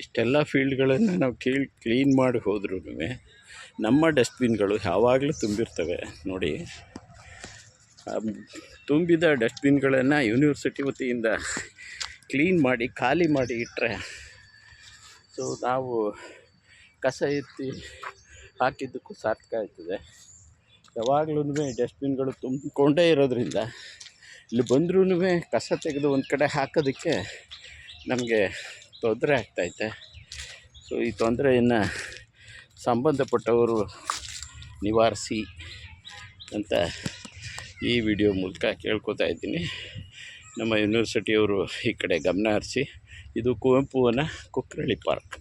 ಇಷ್ಟೆಲ್ಲ ಫೀಲ್ಡ್ಗಳನ್ನು ನಾವು ಕೀಳ್, ಕ್ಲೀನ್ ಮಾಡಿ ಹೋದ್ರೂ ನಮ್ಮ ಡಸ್ಟ್ಬಿನ್ಗಳು ಯಾವಾಗಲೂ ತುಂಬಿರ್ತವೆ ನೋಡಿ. ತುಂಬಿದ ಡಸ್ಟ್ಬಿನ್ಗಳನ್ನು ಯೂನಿವರ್ಸಿಟಿ ವತಿಯಿಂದ ಕ್ಲೀನ್ ಮಾಡಿ, ಖಾಲಿ ಮಾಡಿ ಇಟ್ಟರೆ ಸೊ ನಾವು ಕಸ ಎತ್ತಿ ಹಾಕಿದ್ದಕ್ಕೂ ಸಾರ್ಥಕ ಆಯ್ತದೆ ಯಾವಾಗ್ಲೂ ಡಸ್ಟ್ಬಿನ್ಗಳು ತುಂಬಿಕೊಂಡೇ ಇರೋದ್ರಿಂದ ಇಲ್ಲಿ ಬಂದ್ರೂ ಕಸ ತೆಗೆದು ಒಂದು ಕಡೆ ಹಾಕೋದಕ್ಕೆ ನಮಗೆ ತೊಂದರೆ ಆಗ್ತೈತೆ ಸೊ ಈ ತೊಂದರೆಯನ್ನು ಸಂಬಂಧಪಟ್ಟವರು ನಿವಾರಿಸಿ ಅಂತ ಈ ವಿಡಿಯೋ ಮೂಲಕ ಕೇಳ್ಕೊತಾ ಇದ್ದೀನಿ. ನಮ್ಮ ಯೂನಿವರ್ಸಿಟಿಯವರು ಈ ಕಡೆ ಗಮನ ಹರಿಸಿ, ಇದು ಕುವೆಂಪುವನ ಕುಕ್ರಳ್ಳಿ ಪಾರ್ಕ್